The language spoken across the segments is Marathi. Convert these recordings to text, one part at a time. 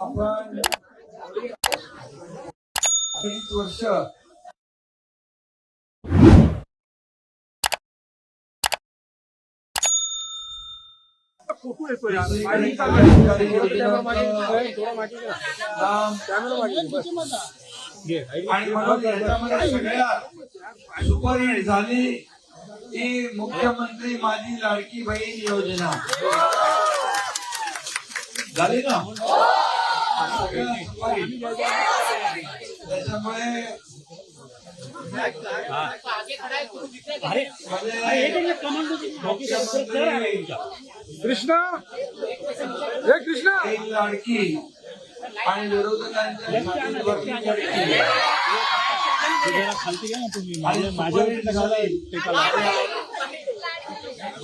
आपण वर्ष आणि म्हणून याच्यामध्ये सगळ्यात सुपर हिट झाली ती मुख्यमंत्री माझी लाडकी बहीण योजना. झाली ना? कृष्णा हे कृष्णा एक लाडकी आणि विरोधकांच्या छातीवरती चढकी. आणि सुपरहिट झाली.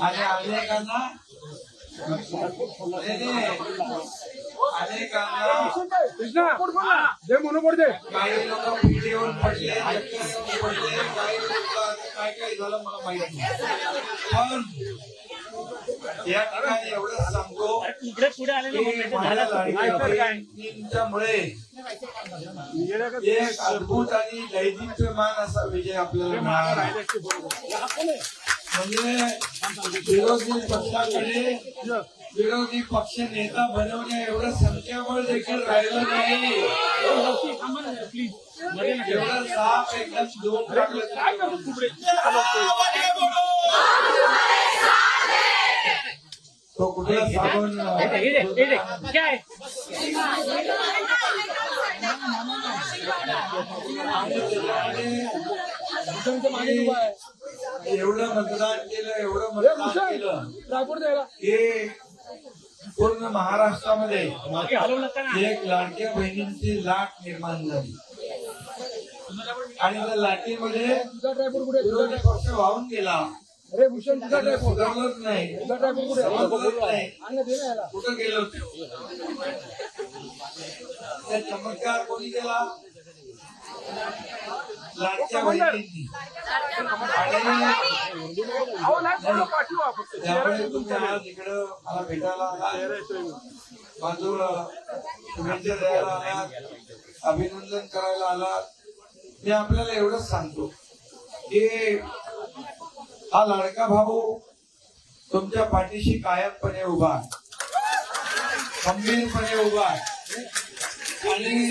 आणि अनेकांना नाही, नाही. अनेकांना कृष्णा दे मनोबळ दे. काही लोक पिढी येऊन पडले चक्कर येऊन पडले. काही लोक काय काय झालं मला माहीत नाही. पण या ठिकाणी एवढंच सांगतो इकडे पुढे आले ना की माझ्या लाडक्यामुळे एक अद्भुत आणि दैदिप्यमान असा विजय आपल्याला मिळाला. म्हणजे विरोधी पक्षाकडे विरोधी पक्ष नेता बनवण्या एवढं संख्याबळ देखील राहिलं नाही. एवढं साफ एकदम दोन तो कुठला साबण? काय एवढं मतदान केलं एवढं मतदान केलं. हे पूर्ण महाराष्ट्रामध्ये एक लाडक्या बहिणींची लाट निर्माण झाली. आणि त्या लाटीमध्ये पक्ष वाहून गेला. अरे भूषण तुझा ड्रायपूर सुधारलंच नाही. तुझा कुठे कुठं गेलो त्या चमत्कार कोणी केला? लाडक्या त्यामुळे आज इकडं मला भेटायला बाजूला शुभेच्छा द्यायला आलात अभिनंदन करायला आलात मी आपल्याला एवढंच सांगतो की हा लाडका भाऊ तुमच्या पाठीशी कायमपणे उभा आहे. खंबीरपणे उभा आहे. आणि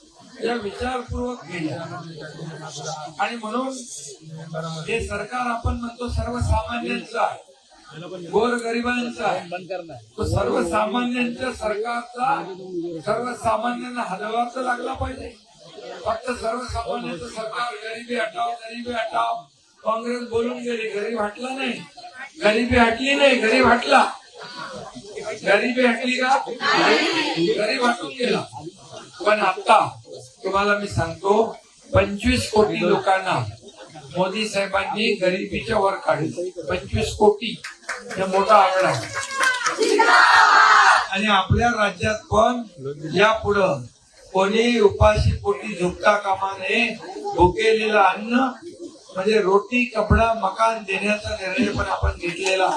या विचारपूर्वक केल्या आणि म्हणून हे सरकार आपण म्हणतो सर्वसामान्यांचं आहे. गोरगरिबांचा आहे. तो सर्वसामान्यांच्या सरकारचा सर्वसामान्यांना हलवा तर लागला पाहिजे. फक्त सर्वसामान्यांचं सरकार गरिबी हटाव गरिबी हटाव काँग्रेस बोलून गेली गरीब हटला नाही. गरिबी हटली नाही गरीब हटला. गरिबी हटली का? गरीब हटून गेला. पण आता तुम्हाला मी सांगतो पंचवीस कोटी लोकांना मोदी साहेबांनी गरिबीच्या वर काढले पंचवीस कोटी हे मोठा आकडा आहे. आणि आपल्या राज्यात पण यापुढं कोणी उपाशी पोटी झुकता कामा नये भुकेलेलं अन्न म्हणजे रोटी कपडा मकान देण्याचा निर्णय पण आपण घेतलेला.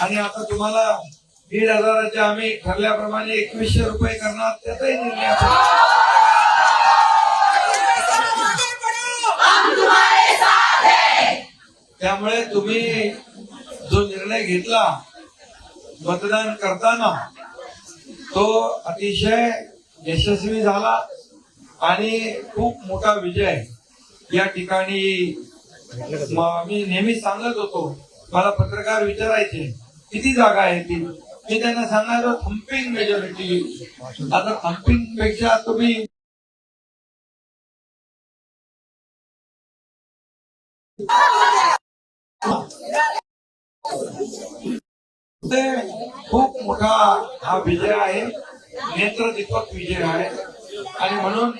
आणि आता तुम्हाला दीड हजाराचे आम्ही ठरल्याप्रमाणे एकवीसशे रुपये करणार त्याचाही निर्णय त्यामुळे तुम्ही जो निर्णय घेतला मतदान करताना तो अतिशय यशस्वी झाला आणि खूप मोठा विजय या ठिकाणी मी नेहमी सांगत होतो मला पत्रकार विचारायचे किती जागा आहे ती? मी त्यांना सांगायचो थम्पिंग मेजॉरिटी आता थम्पिंगपेक्षा तुम्ही ते खूप मोठा हा विजय आहे. नेत्र दीपक विजय आहे. आणि म्हणून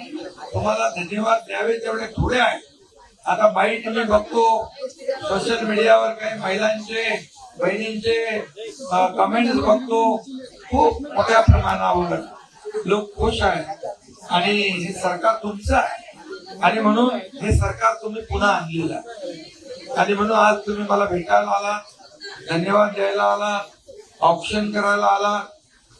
तुम्हाला धन्यवाद द्यावे तेवढे थोडे आहे. आता बाईट मी बघतो सोशल मीडियावर काही महिलांचे बहिणींचे कमेंट बघतो. खूप मोठ्या प्रमाणावर लोक खुश आहेत. आणि हे सरकार तुमचं आहे. आणि म्हणून हे सरकार तुम्ही पुन्हा आणलेलं आहे. आणि म्हणून आज तुम्ही मला भेटायला आला धन्यवाद द्यायला आला ऑप्शन करायला आला.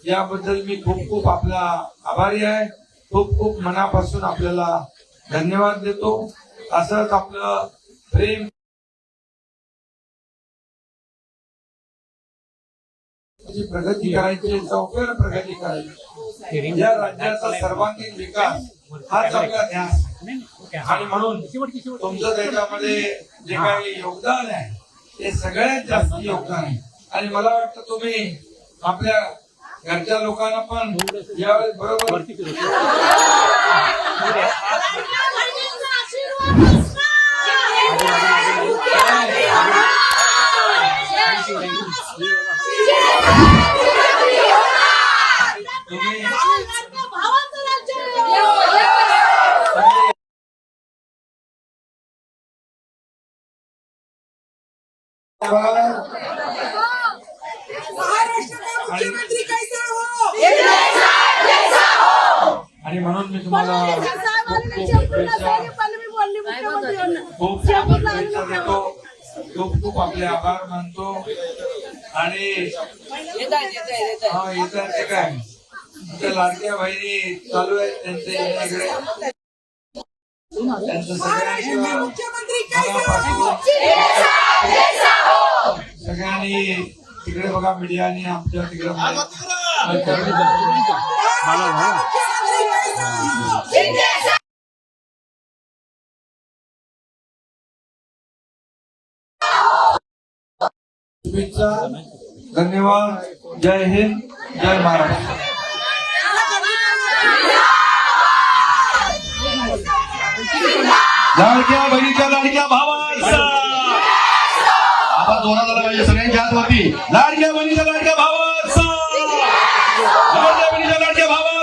याबद्दल मी खूप खूप आपला आभारी आहे. खूप खूप मनापासून आपल्याला धन्यवाद देतो. असंच आपलं प्रेम ची प्रगती करायची चौकर प्रगती करायची. या राज्याचा सर्वांगीण विकास हाच आपला ध्यास आहे. आणि म्हणून तुमचं त्याच्यामध्ये जे काही योगदान आहे ते सगळ्यात जास्त योगदान आहे. आणि मला वाटतं तुम्ही आपल्या घरच्या लोकांना पण यावेळेस बरोबर मुख्यमंत्री कैसा हो? आणि म्हणून मी तुम्हाला खूप शुभेच्छा देतो. खूप खूप आपले आभार मानतो. आणि हा येत आहे ते काय त्या लाडक्या बहिणी चालू आहेत त्यांचे येण्याकडे त्यांचं कैसा हो? मनापासून सगळ्यांनी तिकडे बघा मीडियाने आमच्या तिकडे शुभेच्छा. धन्यवाद. जय हिंद. जय महाराष्ट्र. लाडक्या बहिणीच्या लाडक्या भावाचा आता जोरात आला पाहिजे सगळ्यांच्या हातवरती. लाडक्या बहिणीच्या लाडक्या भावाचा. लाडक्या बहिणीच्या लाडक्या भावाचा.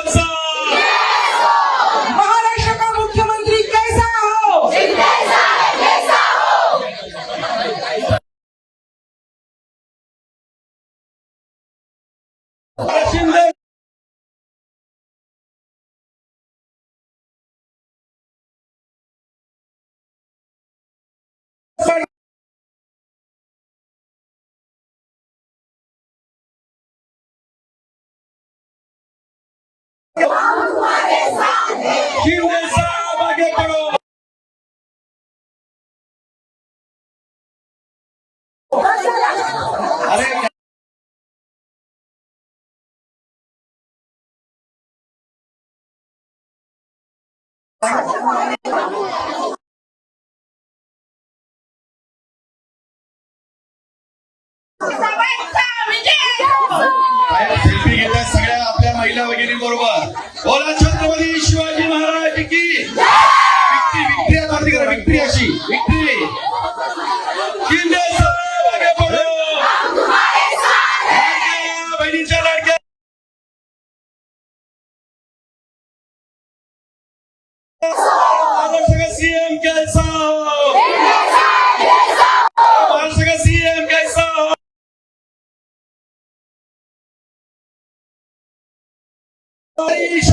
सगळ्या आपल्या महिला भगिनी बरोबर बोला Aisha.